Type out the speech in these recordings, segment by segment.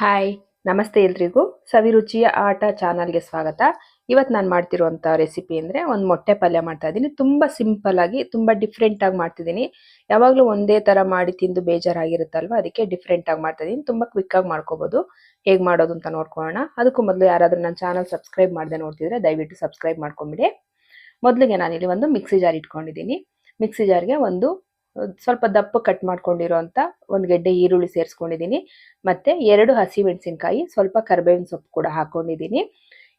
Hi ನಮಸ್ತೆ ಎಲ್ರಿಗೂ. ಸವಿರುಚಿಯ ಆಟ ಚಾನಲ್ಗೆ ಸ್ವಾಗತ. ಇವತ್ತು ನಾನು ಮಾಡ್ತಿರುವಂಥ ರೆಸಿಪಿ ಅಂದರೆ ಒಂದು ಮೊಟ್ಟೆ ಪಲ್ಯ ಮಾಡ್ತಾ ಇದ್ದೀನಿ. ತುಂಬ ಸಿಂಪಲ್ ಆಗಿ, ತುಂಬ ಡಿಫ್ರೆಂಟಾಗಿ ಮಾಡ್ತಿದ್ದೀನಿ. ಯಾವಾಗಲೂ ಒಂದೇ ಥರ ಮಾಡಿ ತಿಂದು ಬೇಜಾರಾಗಿರುತ್ತಲ್ವ? ಅದಕ್ಕೆ ಡಿಫ್ರೆಂಟಾಗಿ ಮಾಡ್ತಾ ಇದ್ದೀನಿ. ತುಂಬ ಕ್ವಿಕ್ ಆಗಿ ಮಾಡ್ಕೋಬೋದು. ಹೇಗೆ ಮಾಡೋದು ಅಂತ ನೋಡ್ಕೊಳ್ಳೋಣ. ಅದಕ್ಕೂ ಮೊದಲು ಯಾರಾದರೂ ನನ್ನ ಚಾನಲ್ ಸಬ್ಸ್ಕ್ರೈಬ್ ಮಾಡದೆ ನೋಡ್ತಿದ್ರೆ ದಯವಿಟ್ಟು ಸಬ್ಸ್ಕ್ರೈಬ್ ಮಾಡ್ಕೊಂಬಿಡಿ. ಮೊದಲಿಗೆ ನಾನಿಲ್ಲಿ ಒಂದು ಮಿಕ್ಸಿ ಜಾರ್ ಇಟ್ಕೊಂಡಿದ್ದೀನಿ. ಮಿಕ್ಸಿ ಜಾರ್ಗೆ ಒಂದು ಸ್ವಲ್ಪ ದಪ್ಪ ಕಟ್ ಮಾಡ್ಕೊಂಡಿರೋಂತ ಒಂದು ಗೆಡ್ಡೆ ಈರುಳ್ಳಿ ಸೇರಿಸ್ಕೊಂಡಿದ್ದೀನಿ ಮತ್ತೆ ಎರಡು ಹಸಿ ಮೆಣಸಿನ್ಕಾಯಿ, ಸ್ವಲ್ಪ ಕರ್ಬೇವಿನ ಸೊಪ್ಪು ಕೂಡ ಹಾಕೊಂಡಿದ್ದೀನಿ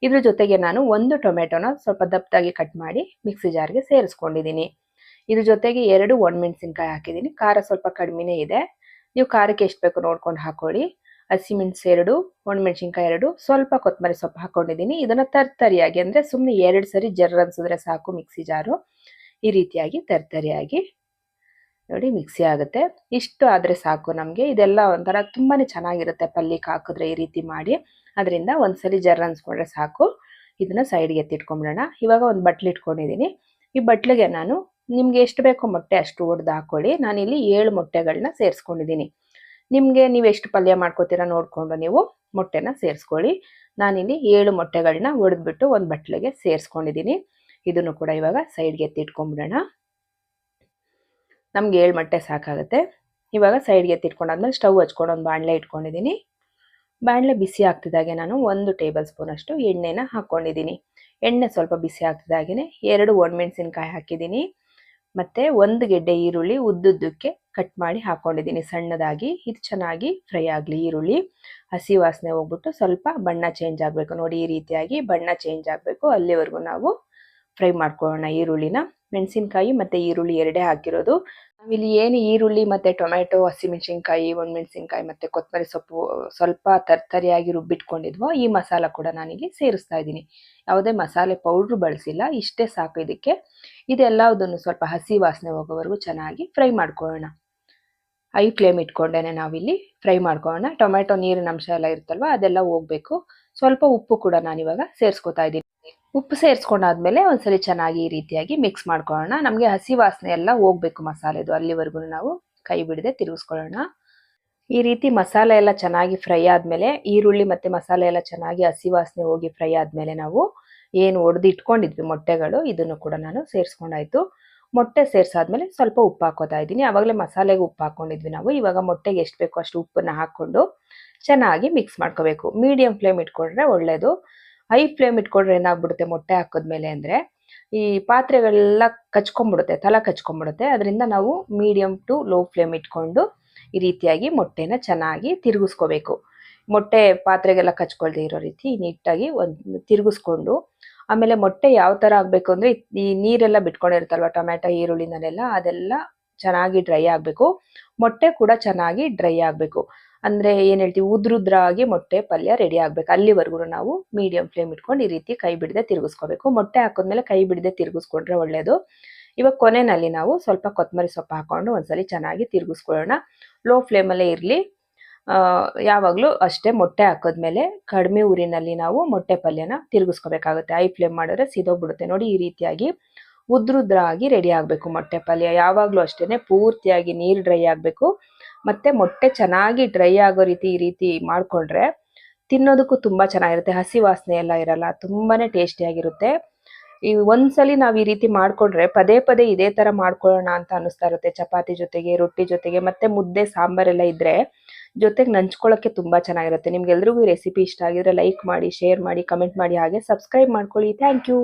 ಇದ್ರ ಜೊತೆಗೆ ನಾನು ಒಂದು ಟೊಮೆಟೊನ ಸ್ವಲ್ಪ ದಪ್ಪದಾಗಿ ಕಟ್ ಮಾಡಿ ಮಿಕ್ಸಿ ಜಾರ್ಗೆ ಸೇರಿಸ್ಕೊಂಡಿದ್ದೀನಿ ಇದ್ರ ಜೊತೆಗೆ ಎರಡು ಒಣಮೆಣಸಿನ್ಕಾಯಿ ಹಾಕಿದ್ದೀನಿ ಖಾರ ಸ್ವಲ್ಪ ಕಡಿಮೆನೇ ಇದೆ. ನೀವು ಖಾರಕ್ಕೆ ಎಷ್ಟು ಬೇಕು ನೋಡ್ಕೊಂಡು ಹಾಕೊಳ್ಳಿ. ಹಸಿಮೆಣಸು ಎರಡು, ಒಣಮೆಣಸಿನ್ಕಾಯಿ ಎರಡು, ಸ್ವಲ್ಪ ಕೊತ್ತಂಬರಿ ಸೊಪ್ಪು ಹಾಕೊಂಡಿದ್ದೀನಿ ಇದನ್ನು ತರ್ತರಿಯಾಗಿ ಅಂದರೆ ಸುಮ್ಮನೆ ಎರಡು ಸರಿ ಜರ್ರ ಅನ್ಸಿದ್ರೆ ಸಾಕು ಮಿಕ್ಸಿ ಜಾರು. ಈ ರೀತಿಯಾಗಿ ತರ್ತರಿಯಾಗಿ ನೋಡಿ ಮಿಕ್ಸಿ ಆಗುತ್ತೆ. ಇಷ್ಟು ಆದರೆ ಸಾಕು ನಮಗೆ. ಇದೆಲ್ಲ ಒಂಥರ ತುಂಬಾ ಚೆನ್ನಾಗಿರುತ್ತೆ ಪಲ್ಯಕ್ಕೆ ಹಾಕಿದ್ರೆ ಈ ರೀತಿ ಮಾಡಿ. ಅದರಿಂದ ಒಂದ್ಸಲಿ ಜರ್ ಅನ್ಸ್ಕೊಂಡ್ರೆ ಸಾಕು. ಇದನ್ನ ಸೈಡ್ಗೆ ಎತ್ತಿಟ್ಕೊಂಬಿಡೋಣ. ಇವಾಗ ಒಂದು ಬಟ್ಲು ಇಟ್ಕೊಂಡಿದ್ದೀನಿ ಈ ಬಟ್ಲಿಗೆ ನಾನು ನಿಮ್ಗೆ ಎಷ್ಟು ಬೇಕೋ ಮೊಟ್ಟೆ ಅಷ್ಟು ಒಡೆದು ಹಾಕೊಳ್ಳಿ. ನಾನಿಲ್ಲಿ ಏಳು ಮೊಟ್ಟೆಗಳನ್ನ ಸೇರಿಸ್ಕೊಂಡಿದ್ದೀನಿ ನಿಮಗೆ ನೀವು ಎಷ್ಟು ಪಲ್ಯ ಮಾಡ್ಕೋತೀರಾ ನೋಡಿಕೊಂಡು ನೀವು ಮೊಟ್ಟೆನ ಸೇರಿಸ್ಕೊಳ್ಳಿ. ನಾನಿಲ್ಲಿ ಏಳು ಮೊಟ್ಟೆಗಳನ್ನ ಒಡೆದ್ಬಿಟ್ಟು ಒಂದು ಬಟ್ಲಿಗೆ ಸೇರಿಸ್ಕೊಂಡಿದ್ದೀನಿ ಇದನ್ನು ಕೂಡ ಇವಾಗ ಸೈಡ್ಗೆ ಎತ್ತಿಟ್ಕೊಂಡ್ಬಿಡೋಣ ನಮ್ಗೆ ಏಳು ಮೊಟ್ಟೆ ಸಾಕಾಗುತ್ತೆ. ಇವಾಗ ಸೈಡ್ಗೆ ಎತ್ತಿಟ್ಕೊಂಡಾದ್ಮೇಲೆ ಸ್ಟವ್ ಹಚ್ಕೊಂಡು ಒಂದು ಬಾಣಲೆ ಇಟ್ಕೊಂಡಿದ್ದೀನಿ ಬಾಣಲೆ ಬಿಸಿ ಆಗ್ತಿದ್ದಾಗೆ ನಾನು ಒಂದು ಟೇಬಲ್ ಸ್ಪೂನ್ ಅಷ್ಟು ಎಣ್ಣೆನ ಹಾಕ್ಕೊಂಡಿದ್ದೀನಿ ಎಣ್ಣೆ ಸ್ವಲ್ಪ ಬಿಸಿ ಆಗ್ತಿದ್ದಾಗೆ ಎರಡು ಒಣಮೆಣಸಿನ್ಕಾಯಿ ಹಾಕಿದ್ದೀನಿ ಮತ್ತು ಒಂದು ಗೆಡ್ಡೆ ಈರುಳ್ಳಿ ಉದ್ದುದ್ದಕ್ಕೆ ಕಟ್ ಮಾಡಿ ಹಾಕೊಂಡಿದ್ದೀನಿ ಸಣ್ಣದಾಗಿ, ಇದು ಚೆನ್ನಾಗಿ ಫ್ರೈ ಆಗಲಿ ಈರುಳ್ಳಿ. ಹಸಿ ವಾಸನೆ ಹೋಗ್ಬಿಟ್ಟು ಸ್ವಲ್ಪ ಬಣ್ಣ ಚೇಂಜ್ ಆಗಬೇಕು. ನೋಡಿ ಈ ರೀತಿಯಾಗಿ ಬಣ್ಣ ಚೇಂಜ್ ಆಗಬೇಕು. ಅಲ್ಲಿವರೆಗೂ ನಾವು ಫ್ರೈ ಮಾಡ್ಕೊಳ್ಳೋಣ ಈರುಳ್ಳಿನ. ಮೆಣಸಿನ್ಕಾಯಿ ಮತ್ತೆ ಈರುಳ್ಳಿ ಎರಡೇ ಹಾಕಿರೋದು. ನಾವಿಲ್ಲಿ ಏನು ಈರುಳ್ಳಿ ಮತ್ತೆ ಟೊಮೆಟೊ ಹಸಿಮೆಣಸಿನ್ಕಾಯಿ ಒಣಮೆಣಸಿನ್ಕಾಯಿ ಮತ್ತೆ ಕೊತ್ತಂಬರಿ ಸೊಪ್ಪು ಸ್ವಲ್ಪ ತರ್ತರಿಯಾಗಿ ರುಬ್ಬಿಟ್ಕೊಂಡಿದ್ವೋ ಈ ಮಸಾಲ ಕೂಡ ನಾನಿಲ್ಲಿ ಸೇರಿಸ್ತಾ ಇದ್ದೀನಿ. ಯಾವುದೇ ಮಸಾಲೆ ಪೌಡ್ರು ಬಳಸಿಲ್ಲ, ಇಷ್ಟೇ ಸಾಕು ಇದಕ್ಕೆ. ಇದೆಲ್ಲದನ್ನು ಸ್ವಲ್ಪ ಹಸಿ ವಾಸನೆ ಹೋಗೋವರೆಗೂ ಚೆನ್ನಾಗಿ ಫ್ರೈ ಮಾಡ್ಕೊಳ್ಳೋಣ. ಐ ಫ್ಲೇಮ್ ಇಟ್ಕೊಂಡೇನೆ ನಾವಿಲ್ಲಿ ಫ್ರೈ ಮಾಡ್ಕೊಳ್ಳೋಣ. ಟೊಮೆಟೊ ನೀರಿನ ಅಂಶ ಎಲ್ಲ ಇರುತ್ತಲ್ವ ಅದೆಲ್ಲ ಹೋಗ್ಬೇಕು. ಸ್ವಲ್ಪ ಉಪ್ಪು ಕೂಡ ನಾನಿವಾಗ ಸೇರಿಸ್ಕೊತಾ ಇದ್ದೀನಿ. ಉಪ್ಪು ಸೇರಿಸ್ಕೊಂಡಾದ್ಮೇಲೆ ಒಂದ್ಸಲಿ ಚೆನ್ನಾಗಿ ಈ ರೀತಿಯಾಗಿ ಮಿಕ್ಸ್ ಮಾಡ್ಕೊಳ್ಳೋಣ. ನಮಗೆ ಹಸಿ ವಾಸನೆ ಎಲ್ಲ ಹೋಗ್ಬೇಕು ಮಸಾಲೆದು. ಅಲ್ಲಿವರೆಗೂ ನಾವು ಕೈ ಬಿಡದೆ ತಿರುಗಿಸ್ಕೊಳ್ಳೋಣ. ಈ ರೀತಿ ಮಸಾಲೆ ಎಲ್ಲ ಚೆನ್ನಾಗಿ ಫ್ರೈ ಆದ್ಮೇಲೆ, ಈರುಳ್ಳಿ ಮತ್ತೆ ಮಸಾಲೆ ಎಲ್ಲ ಚೆನ್ನಾಗಿ ಹಸಿ ವಾಸನೆ ಹೋಗಿ ಫ್ರೈ ಆದ್ಮೇಲೆ ನಾವು ಏನು ಒಡೆದು ಇಟ್ಕೊಂಡಿದ್ವಿ ಮೊಟ್ಟೆಗಳು, ಇದನ್ನು ಕೂಡ ನಾನು ಸೇರಿಸ್ಕೊಂಡಾಯ್ತು. ಮೊಟ್ಟೆ ಸೇರ್ಸಾದ್ಮೇಲೆ ಸ್ವಲ್ಪ ಉಪ್ಪು ಹಾಕೋತಾ ಇದ್ದೀನಿ. ಆವಾಗಲೇ ಮಸಾಲೆಗೆ ಉಪ್ಪು ಹಾಕೊಂಡಿದ್ವಿ ನಾವು. ಇವಾಗ ಮೊಟ್ಟೆಗೆ ಎಷ್ಟು ಬೇಕೋ ಅಷ್ಟು ಉಪ್ಪನ್ನ ಹಾಕೊಂಡು ಚೆನ್ನಾಗಿ ಮಿಕ್ಸ್ ಮಾಡ್ಕೋಬೇಕು. ಮೀಡಿಯಂ ಫ್ಲೇಮ್ ಇಟ್ಕೊಂಡ್ರೆ ಒಳ್ಳೇದು. ಹೈ ಫ್ಲೇಮ್ ಇಟ್ಕೊಂಡ್ರೆ ಏನಾಗ್ಬಿಡುತ್ತೆ ಮೊಟ್ಟೆ ಹಾಕಿದ್ಮೇಲೆ ಅಂದರೆ ಈ ಪಾತ್ರೆಗಳೆಲ್ಲ ಕಚ್ಕೊಂಬಿಡುತ್ತೆ ತಲ ಕಚ್ಕೊಂಬಿಡುತ್ತೆ ಅದರಿಂದ ನಾವು ಮೀಡಿಯಂ ಟು ಲೋ ಫ್ಲೇಮ್ ಇಟ್ಕೊಂಡು ಈ ರೀತಿಯಾಗಿ ಮೊಟ್ಟೆನ ಚೆನ್ನಾಗಿ ತಿರುಗಿಸ್ಕೋಬೇಕು. ಮೊಟ್ಟೆ ಪಾತ್ರೆಗೆಲ್ಲ ಕಚ್ಕೊಳ್ದೆ ಇರೋ ರೀತಿ ನೀಟಾಗಿ ಒಂದು ತಿರುಗಿಸ್ಕೊಂಡು, ಆಮೇಲೆ ಮೊಟ್ಟೆ ಯಾವ ಥರ ಆಗಬೇಕು ಅಂದರೆ ಈ ನೀರೆಲ್ಲ ಬಿಟ್ಕೊಂಡಿರುತ್ತಲ್ವ ಟೊಮ್ಯಾಟೊ, ಈರುಳ್ಳಿನಲ್ಲೆಲ್ಲ, ಅದೆಲ್ಲ ಚೆನ್ನಾಗಿ ಡ್ರೈ ಆಗಬೇಕು. ಮೊಟ್ಟೆ ಕೂಡ ಚೆನ್ನಾಗಿ ಡ್ರೈ ಆಗಬೇಕು. ಅಂದರೆ ಏನು ಹೇಳ್ತೀವಿ ಉದ್ರುದ್ರಾಗಿ ಮೊಟ್ಟೆ ಪಲ್ಯ ರೆಡಿ ಆಗಬೇಕು. ಅಲ್ಲಿವರೆಗೂ ನಾವು ಮೀಡಿಯಂ ಫ್ಲೇಮ್ ಇಟ್ಕೊಂಡು ಈ ರೀತಿ ಕೈ ಬಿಡದೆ ತಿರುಗಿಸ್ಕೋಬೇಕು. ಮೊಟ್ಟೆ ಹಾಕಿದ್ಮೇಲೆ ಕೈ ಬಿಡದೆ ತಿರುಗಿಸ್ಕೊಂಡ್ರೆ ಒಳ್ಳೆಯದು ಇವಾಗ ಕೊನೆಯಲ್ಲಿ ನಾವು ಸ್ವಲ್ಪ ಕೊತ್ತಂಬರಿ ಸೊಪ್ಪು ಹಾಕೊಂಡು ಒಂದ್ಸಲಿ ಚೆನ್ನಾಗಿ ತಿರುಗಿಸ್ಕೊಳ್ಳೋಣ. ಲೋ ಫ್ಲೇಮಲ್ಲೇ ಇರಲಿ. ಯಾವಾಗಲೂ ಅಷ್ಟೇ ಮೊಟ್ಟೆ ಹಾಕಿದ್ಮೇಲೆ ಕಡಿಮೆ ಊರಿನಲ್ಲಿ ನಾವು ಮೊಟ್ಟೆ ಪಲ್ಯನ ತಿರುಗಿಸ್ಕೋಬೇಕಾಗುತ್ತೆ. ಐ ಫ್ಲೇಮ್ ಮಾಡಿದ್ರೆ ಸಿದೋಗ್ಬಿಡುತ್ತೆ. ನೋಡಿ ಈ ರೀತಿಯಾಗಿ ಉದ್ರುದ್ರಾಗಿ ರೆಡಿ ಆಗಬೇಕು ಮೊಟ್ಟೆ ಪಲ್ಯ. ಯಾವಾಗಲೂ ಅಷ್ಟೇ ಪೂರ್ತಿಯಾಗಿ ನೀರು ಡ್ರೈ ಆಗಬೇಕು. ಮತ್ತು ಮೊಟ್ಟೆ ಚೆನ್ನಾಗಿ ಡ್ರೈ ಆಗೋ ರೀತಿ ಈ ರೀತಿ ಮಾಡಿಕೊಂಡ್ರೆ ತಿನ್ನೋದಕ್ಕೂ ತುಂಬ ಚೆನ್ನಾಗಿರುತ್ತೆ. ಹಸಿ ವಾಸನೆ ಎಲ್ಲ ಇರಲ್ಲ. ತುಂಬಾ ಟೇಸ್ಟಿಯಾಗಿರುತ್ತೆ. ಈ ಒಂದ್ಸಲಿ ನಾವು ಈ ರೀತಿ ಮಾಡಿಕೊಂಡ್ರೆ ಪದೇ ಪದೇ ಇದೇ ಥರ ಮಾಡ್ಕೊಳ್ಳೋಣ ಅಂತ ಅನ್ನಿಸ್ತಾ ಇರುತ್ತೆ. ಚಪಾತಿ ಜೊತೆಗೆ, ರೊಟ್ಟಿ ಜೊತೆಗೆ, ಮತ್ತು ಮುದ್ದೆ, ಸಾಂಬಾರೆಲ್ಲ ಇದ್ರೆ ಜೊತೆಗೆ ನಂಚ್ಕೊಳ್ಳೋಕ್ಕೆ ತುಂಬಾ ಚೆನ್ನಾಗಿರುತ್ತೆ. ನಿಮ್ಗೆಲ್ರಿಗೂ ಈ ರೆಸಿಪಿ ಇಷ್ಟ ಆಗಿದ್ರೆ ಲೈಕ್ ಮಾಡಿ ಶೇರ್ ಮಾಡಿ ಕಮೆಂಟ್ ಮಾಡಿ, ಹಾಗೆ ಸಬ್ಸ್ಕ್ರೈಬ್ ಮಾಡ್ಕೊಳ್ಳಿ. Thank you